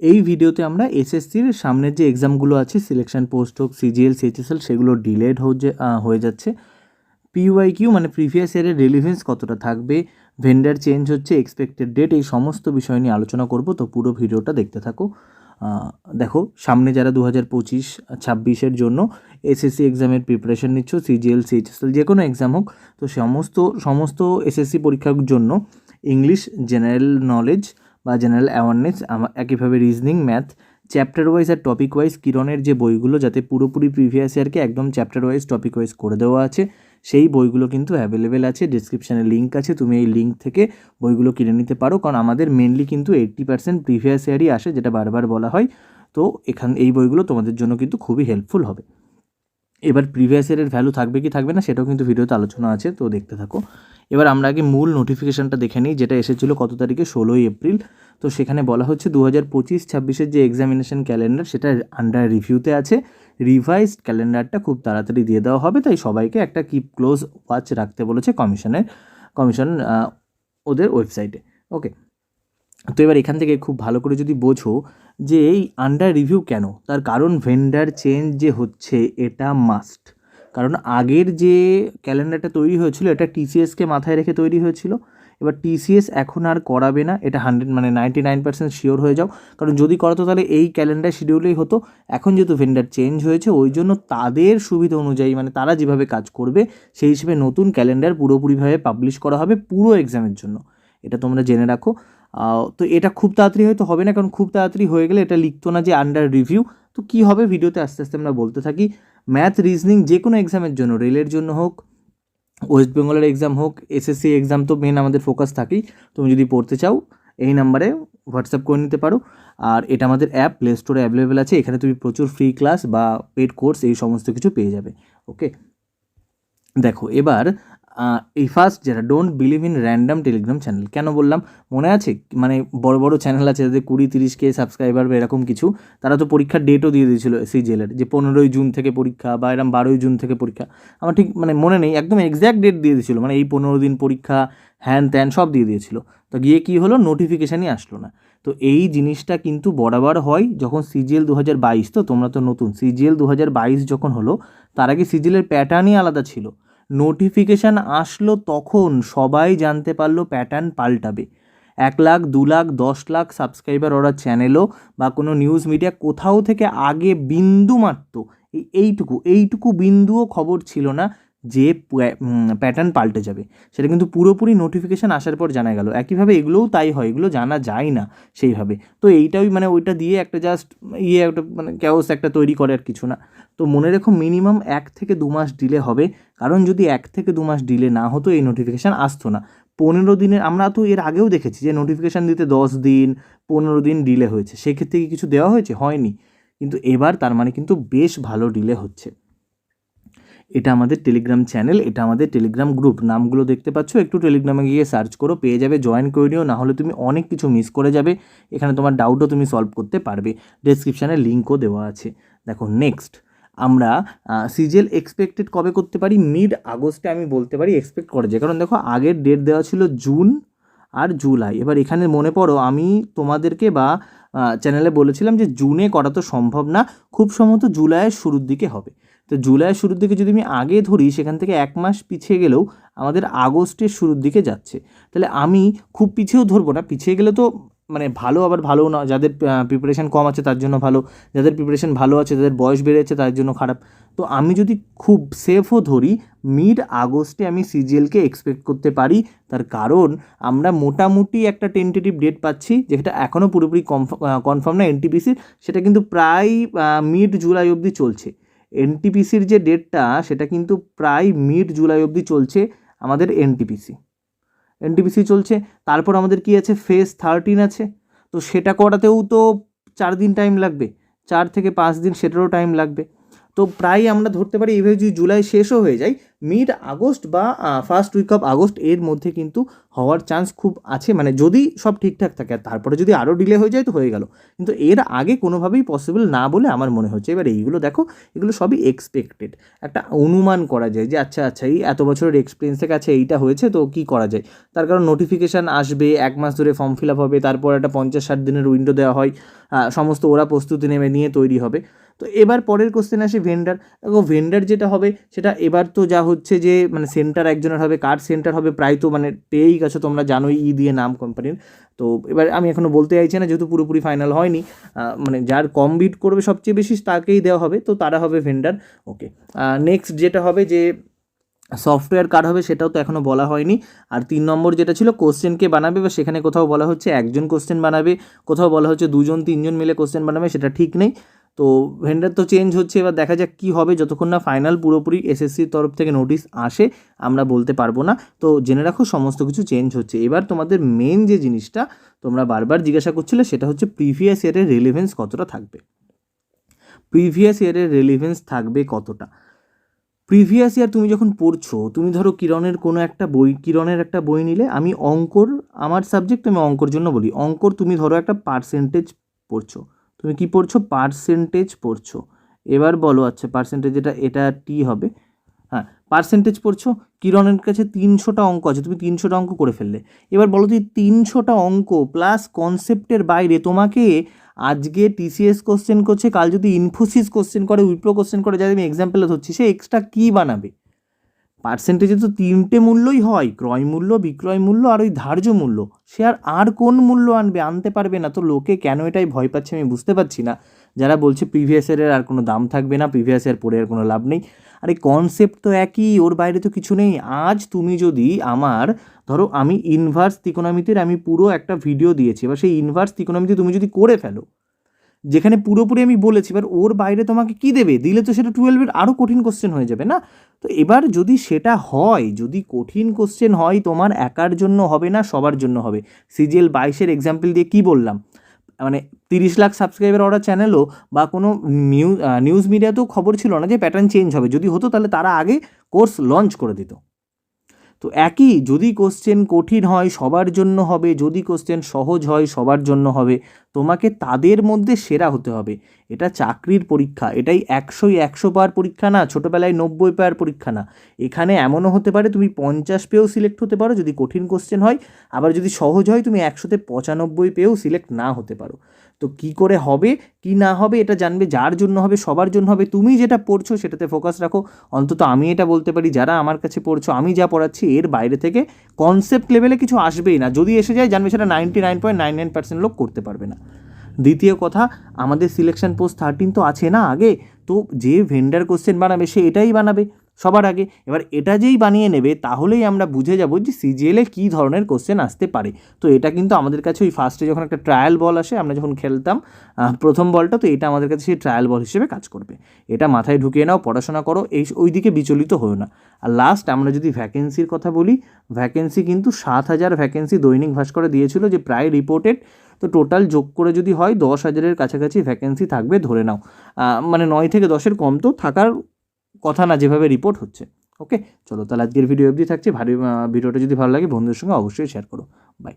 এই ভিডিওতে আমরা এসএসসির সামনের যে এক্সামগুলো আছে সিলেকশন পোস্ট হোক সিজিএল সিএচএসএল সেগুলো ডিলেড হয়ে হয়ে যাচ্ছে। পিওয়াই কিউ মানে প্রিভিয়াস ইয়ারের রিলিভেন্স কতটা থাকবে ভেন্ডার চেঞ্জ হচ্ছে এক্সপেক্টেড ডেট এই সমস্ত বিষয় নিয়ে আলোচনা করব। তো পুরো ভিডিওটা দেখতে থাকো। দেখো, সামনে যারা দু হাজার পঁচিশ, ছাব্বিশের জন্য এসএসসি এক্সামের প্রিপারেশন নিচ্ছ সিজিএল সিএইচএসএল যে কোনো এক্সাম হোক, তো সমস্ত সমস্ত এসএসসি পরীক্ষার জন্য ইংলিশ জেনারেল নলেজ বা জেনারেল অ্যাওয়ারনেস একইভাবে রিজনিং ম্যাথ চ্যাপ্টার ওয়াইজ আর টপিক ওয়াইজ কিরণের যে বইগুলো যাতে পুরোপুরি প্রিভিয়াস ইয়ারকে একদম চ্যাপ্টার ওয়াইজ টপিক ওয়াইজ করে দেওয়া আছে, সেই বইগুলো কিন্তু অ্যাভেলেবেল আছে ডিসক্রিপশানে লিঙ্ক আছে, তুমি এই লিঙ্ক থেকে বইগুলো কিনে নিতে পারো, কারণ আমাদের মেনলি কিন্তু এইট্টি পার্সেন্ট প্রিভিয়াস ইয়ারই আসে, যেটা বারবার বলা হয়, তো এখান, এই বইগুলো তোমাদের জন্য কিন্তু খুবই হেল্পফুল হবে। এবার প্রিভিয়াস ইয়ারের ভ্যালু থাকবে কি থাকবে না, সেটাও কিন্তু ভিডিওতে আলোচনা আছে, তো দেখতে থাকো। এবার আমরা আগে মূল নোটিফিকেশানটা দেখে নিই, যেটা এসেছিল কত তারিখে? ষোলোই এপ্রিল। তো সেখানে বলা হচ্ছে দু হাজার পঁচিশ, ছাব্বিশের যে এক্সামিনেশন ক্যালেন্ডার সেটা আন্ডার রিভিউতে আছে। রিভাইজড ক্যালেন্ডারটা খুব তাড়াতাড়ি দিয়ে দেওয়া হবে, তাই সবাইকে একটা কিপ ক্লোজ ওয়াচ রাখতে বলেছে কমিশনের, কমিশন ওদের ওয়েবসাইটে ওকে তো এবার এখান থেকে খুব ভালো করে যদি বোঝো যে এই আন্ডার রিভিউ কেন? তার কারণ ভেন্ডার চেঞ্জ যে হচ্ছে, এটা মাস্ট কারণ আগের যে ক্যালেন্ডারটা তৈরি হয়েছিল, এটা টিসিএসকে মাথায় রেখে তৈরি হয়েছিল। এবার টিসিএস এখন আর করাবে না, এটা হান্ড্রেড মানে নাইনটি নাইন পার্সেন্ট শিওর হয়ে যাও। কারণ যদি করাতো তাহলে এই ক্যালেন্ডার শিডিউলেই হতো। এখন যেহেতু ভেন্ডার চেঞ্জ হয়েছে, ওই জন্য তাদের সুবিধা অনুযায়ী মানে তারা যেভাবে কাজ করবে, সেই হিসেবে নতুন ক্যালেন্ডার পুরোপুরিভাবে পাবলিশ করা হবে পুরো এক্সামের জন্য। এটা তোমরা জেনে রাখো। তো এটা খুব তাড়াতাড়ি হয়তো হবে না, কারণ খুব তাড়াতাড়ি হয়ে গেলে এটা লিখতো না যে আন্ডার রিভিউ তো কী হবে? ভিডিওতে আস্তে আস্তে আমরা বলতে থাকি। ম্যাথ রিজনিং যে কোনো এক্সামের জন্য রেলের জন্য হোক ওয়েস্ট বেঙ্গলের এক্সাম হোক এসএসসি এক্সাম তো মেন আমাদের ফোকাস থাকেই। তুমি যদি পড়তে চাও, এই নাম্বারে হোয়াটসঅ্যাপ করে নিতে পারো। আর এটা আমাদের অ্যাপ প্লে স্টোরে অ্যাভেলেবেল আছে। এখানে তুমি প্রচুর ফ্রি ক্লাস বা পেড কোর্স এই সমস্ত কিছু পেয়ে যাবে। ওকে দেখো, এবার এই ফার্স্ট যেটা don't believe in random telegram channel কেন বললাম? মনে আছে? মানে বড় বড় চ্যানেল আছে যাদের কুড়ি, তিরিশ কে সাবস্ক্রাইবার বা এরকম কিছু, তারা তো পরীক্ষার ডেটও দিয়ে দিয়েছিল সিজিএলের যে পনেরোই জুন থেকে পরীক্ষা বা এরকম বারোই জুন থেকে পরীক্ষা। আমার ঠিক মানে মনে নেই, একদম এক্স্যাক্ট ডেট দিয়ে দিয়েছিল। মানে এই পনেরো দিন পরীক্ষা, হ্যান ত্যান সব দিয়ে দিয়েছিল। তো গিয়ে কী হলো? নোটিফিকেশানই আসলো না। তো এই জিনিসটা কিন্তু বরাবর হয় যখন সিজিএল দু হাজার বাইশ, তো তোমরা তো নতুন, সিজিএল দু হাজার বাইশ যখন হলো, তার আগে সিজিএলের প্যাটার্নই আলাদা ছিল। নোটিফিকেশান আসলো তখন সবাই জানতে পারল প্যাটার্ন পাল্টাবে। এক লাখ, দু লাখ, দশ লাখ সাবস্ক্রাইবার ওরা চ্যানেলও বা কোনো নিউজ মিডিয়া কোথাও থেকে আগে বিন্দু মাত্র। এই, এইটুকু এইটুকু বিন্দুও খবর ছিল না। যে প্যাটার্ন পাল্টে যাবে। সেটা কিন্তু পুরোপুরি নোটিফিকেশান আসার পর জানা গেল। একইভাবে এগুলোও তাই হয়, এগুলো জানা যায় না সেইভাবে। তো এইটাই মানে ওইটা দিয়ে একটা জাস্ট ইয়ে একটা মানে ক্যাওস একটা তৈরি করে আর কিছু না। তো মনে রেখো মিনিমাম এক থেকে দু মাস ডিলে হবে। কারণ যদি এক থেকে দু মাস ডিলে না হতো, এই নোটিফিকেশান আসতো না। পনেরো দিনের, আমরা তো এর আগেও দেখেছি যে নোটিফিকেশান দিতে দশ দিন, পনেরো দিন ডিলে হয়েছে। সেক্ষেত্রে কি কিছু দেওয়া হয়েছে? হয়নি। কিন্তু এবার তার মানে কিন্তু বেশ ভালো ডিলে হচ্ছে। এটা আমাদের টেলিগ্রাম চ্যানেল এটা আমাদের টেলিগ্রাম গ্রুপ নামগুলো দেখতে পাচ্ছ, একটু টেলিগ্রামে গিয়ে সার্চ করো, পেয়ে যাবে জয়েন করে নিও, না হলে তুমি অনেক কিছু মিস করে যাবে। এখানে তোমার ডাউটও তুমি সলভ করতে পারবে। ডেসক্রিপশানে লিঙ্কও দেওয়া আছে। দেখো নেক্সট আমরা সিজিএল এক্সপেক্টেড কবে করতে পারি? মিড আগস্টে আমি বলতে পারি এক্সপেক্ট করা যায়। কারণ দেখো, আগের ডেট দেওয়া ছিল জুন আর জুলাই এবার এখানে মনে পড়ো, আমি তোমাদেরকে বা চ্যানেলে বলেছিলাম যে জুনে করা তো সম্ভব না, খুব সম্ভবত জুলাইয়ের শুরুর দিকে হবে। তো জুলাইয়ের শুরুর দিকে যদি আমি আগে ধরি, সেখান থেকে এক মাস পিছিয়ে গেলেও আমাদের আগস্টের শুরুর দিকে যাচ্ছে। তাহলে আমি খুব পিছিয়েও ধরবো না। পিছিয়ে গেলে তো মানে ভালো, আবার ভালো না। যাদের প্রিপারেশান কম আছে, তার জন্য ভালো। যাদের প্রিপারেশান ভালো আছে, যাদের বয়স বেড়েছে, তার জন্য খারাপ। তো আমি যদি খুব সেফও ধরি মিড আগস্টে আমি সিজিএলকে এক্সপেক্ট করতে পারি। তার কারণ, আমরা মোটামুটি একটা টেন্টেটিভ ডেট পাচ্ছি, যেটা এখনও পুরোপুরি কনফার্ম না এনটিপিসির সেটা কিন্তু প্রায় মিড জুলাই অবধি চলছে। এনটিপিসির যে ডেটটা, সেটা কিন্তু প্রায় মিড জুলাই অবধি চলছে আমাদের এনটিপিসি। এনটিপিসি চলছে, তারপর আমাদের কি আছে? ফেজ থার্টিন আছে। তো সেটা করাতেও তো চার দিন টাইম লাগবে। চার থেকে পাঁচ দিন সেটারও টাইম লাগবে। তো প্রায় আমরা ধরতে পারি, এইভাবে যদি জুলাই শেষও হয়ে যায় মিড আগস্ট বা ফার্স্ট উইক অফ আগস্ট এর মধ্যে কিন্তু হওয়ার চান্স খুব আছে। মানে যদি সব ঠিকঠাক থাকে আর তারপরে যদি আরও ডিলে হয়ে যায় তো হয়ে গেল। কিন্তু এর আগে কোনোভাবেই পসিবল না বলে আমার মনে হচ্ছে। এবার এইগুলো দেখো, এগুলো সবই এক্সপেক্টেড একটা অনুমান করা যায় যে আচ্ছা আচ্ছা এই এত বছরের এক্সপিরিয়েন্স থেকে আছে এইটা হয়েছে তো কী করা যায়? তার কারণ নোটিফিকেশান আসবে, এক মাস ধরে ফর্ম ফিল আপ হবে, তারপর একটা পঞ্চাশ ষাট দিনের উইন্ডো দেওয়া হয় সমস্ত ওরা প্রস্তুতি নেমে নিয়ে তৈরি হবে। তো এবার পরের কোশ্চেন আসে ভেন্ডার দেখো ভেন্ডার যেটা হবে, সেটা এবার তো যা হচ্ছে যে মানে সেন্টার একজনের হবে, কার সেন্টার হবে, প্রায় তো মানে পেয়েই গেছো তোমরা, জানোই ই দিয়ে নাম কোম্পানির তো এবার আমি এখনও বলতে চাইছি না, যেহেতু পুরোপুরি ফাইনাল হয়নি মানে যার কম বিট করবে সবচেয়ে বেশি তাকেই দেওয়া হবে, তো তারা হবে ভেন্ডার ওকে নেক্সট যেটা হবে যে সফটওয়্যার কার হবে সেটাও তো এখনও বলা হয়নি। আর তিন নম্বর যেটা ছিল কোশ্চেনকে বানাবে, বা সেখানে কোথাও বলা হচ্ছে একজন কোশ্চেন বানাবে, কোথাও বলা হচ্ছে দুজন, তিনজন মিলে কোশ্চেন বানাবে, সেটা ঠিক নেই। তো ভেন্ডার তো চেঞ্জ হচ্ছে, এবার দেখা যাক কী হবে। যতক্ষণ না ফাইনাল পুরোপুরি এসএসসির তরফ থেকে নোটিশ আসে, আমরা বলতে পারব না। তো জেনে রাখো, সমস্ত কিছু চেঞ্জ হচ্ছে। এবার তোমাদের মেন যে জিনিসটা তোমরা বারবার জিজ্ঞাসা করছিলে, সেটা হচ্ছে প্রিভিয়াস ইয়ারের রেলিভেন্স কতটা থাকবে? প্রিভিয়াস ইয়ারের রেলিভেন্স থাকবে কতটা? প্রিভিয়াস ইয়ার তুমি যখন পড়ছো, তুমি ধরো কিরণের কোনো একটা বই, কিরণের একটা বই নিলে, আমি অঙ্কর, আমার সাবজেক্ট আমি অঙ্কর জন্য বলি। অঙ্কর তুমি ধরো একটা পার্সেন্টেজ পড়ছো। তুমি কি পড়ছো? পার্সেন্টেজ পড়ছো। এবার বলো আচ্ছা পার্সেন্টেজ এটা এটা টি হবে। হ্যাঁ পার্সেন্টেজ পড়ছো, কিরণের কাছে তিনশোটা অঙ্ক আছে, তুমি তিনশোটা অঙ্ক করে ফেললে। এবার বলো তুই তিনশোটা অঙ্ক প্লাস কনসেপ্টের বাইরে তোমাকে আজকে টিসিএস কোশ্চেন করছে, কাল যদি ইনফোসিস কোশ্চেন করে উইপ্রো কোশ্চেন করে, যাদের আমি এক্সাম্পলে ধরছি, সে এক্সট্রা কী বানাবে? পার্সেন্টেজে তো তিনটে মূল্যই হয়, ক্রয় মূল্য, বিক্রয় মূল্য আর ওই ধার্য মূল্য। সে আর আর কোন মূল্য আনবে, আনতে পারবে না। তো লোকে কেন এটাই ভয় পাচ্ছে আমি বুঝতে পারছি না। যারা বলছে প্রিভিয়াস ইয়ারের আর কোনো দাম থাকবে না প্রিভিয়াস ইয়ার পরে আর কোনো লাভ নেই। আরে কনসেপ্ট তো একই, ওর বাইরে তো কিছু নেই। আজ তুমি যদি আমার, ধরো আমি ইনভার্স ইকোনমিতে আমি পুরো একটা ভিডিও দিয়েছি, এবার সেই ইনভার্স তিকোনমিতি তুমি যদি করে ফেলো যেখানে পুরোপুরি আমি বলেছি, এবার ওর বাইরে তোমাকে কি দেবে? দিলে তো সেটা টুয়েলভের আরও কঠিন কোশ্চেন হয়ে যাবে, না? তো এবার যদি সেটা হয়, যদি কঠিন কোশ্চেন হয়, তোমার একার জন্য হবে না, সবার জন্য হবে। সিজিএল বাইশের এক্সাম্পল দিয়ে কি বললাম? মানে তিরিশ লাখ সাবস্ক্রাইবার ওরা চ্যানেলও বা কোনো নিউজ নিউজ মিডিয়াতেও খবর ছিল না যে প্যাটার্ন চেঞ্জ হবে। যদি হতো তাহলে তারা আগে কোর্স লঞ্চ করে দিত। তো একই, যদি কোশ্চেন কঠিন হয়, সবার জন্য হবে। যদি কোশ্চেন সহজ হয়, সবার জন্য হবে। তোমাকে তাদের মধ্যে সেরা হতে হবে। এটা চাকরির পরীক্ষা। এটাই একশোই একশো পাওয়ার পরীক্ষা না, ছোটোবেলায় নব্বই পাওয়ার পরীক্ষা না। এখানে এমনও হতে পারে, তুমি পঞ্চাশ পেয়েও সিলেক্ট হতে পারো, যদি কঠিন কোশ্চেন হয়। আবার যদি সহজ হয়, তুমি একশোতে পঁচানব্বই পেয়েও সিলেক্ট না হতে পারো। তো কি করে হবে, কি না হবে, এটা জানবে যার জন্য হবে, সবার জন্য হবে। তুমি যেটা পড়ছো, সেটাতে ফোকাস রাখো। অন্তত আমি এটা বলতে পারি, যারা আমার কাছে পড়ছো, আমি যা পড়াচ্ছি, এর বাইরে থেকে কনসেপ্ট লেভেলে কিছু আসবেই না। যদি এসে যায়, জানবে সেটা ninety nine point nine nine percent লোক করতে পারবে না। দ্বিতীয় কথা, আমাদের সিলেকশন পোস্ট থার্টিন তো আছে না আগে, তো যে ভেন্ডার কোশ্চেন বানাবে সে এটাই বানাবে সবার আগে। এবার এটা যেই বানিয়ে নেবে, তাহলেই আমরা বুঝে যাব যে সিজিএলে কী ধরনের কোশ্চেন আসতে পারে। তো এটা কিন্তু আমাদের কাছে ওই ফার্স্টে যখন একটা ট্রায়াল বল আসে, আমরা যখন খেলতাম প্রথম বলটা তো এটা আমাদের কাছে সেই ট্রায়াল বল হিসেবে কাজ করবে। এটা মাথায় ঢুকিয়ে নাও, পড়াশোনা করো, এই ওই দিকে বিচলিত হও না। আর লাস্ট আমরা যদি ভ্যাকেন্সির কথা বলি ভ্যাকেন্সি কিন্তু সাত হাজার ভ্যাকেন্সি দৈনিক ভাস্করে দিয়েছিল যে প্রায় রিপোর্টেড তো টোটাল যোগ করে যদি হয়, দশ হাজারের কাছাকাছি ভ্যাকেন্সি থাকবে, ধরে নাও। মানে নয় থেকে দশের কম তো থাকার কথা না, যেভাবে রিপোর্ট হচ্ছে। ওকে চলো তাহলে আজকের ভিডিও অবধি থাকছে। ভারী ভিডিওটা যদি ভালো লাগে, বন্ধুদের সঙ্গে অবশ্যই শেয়ার করো। বাই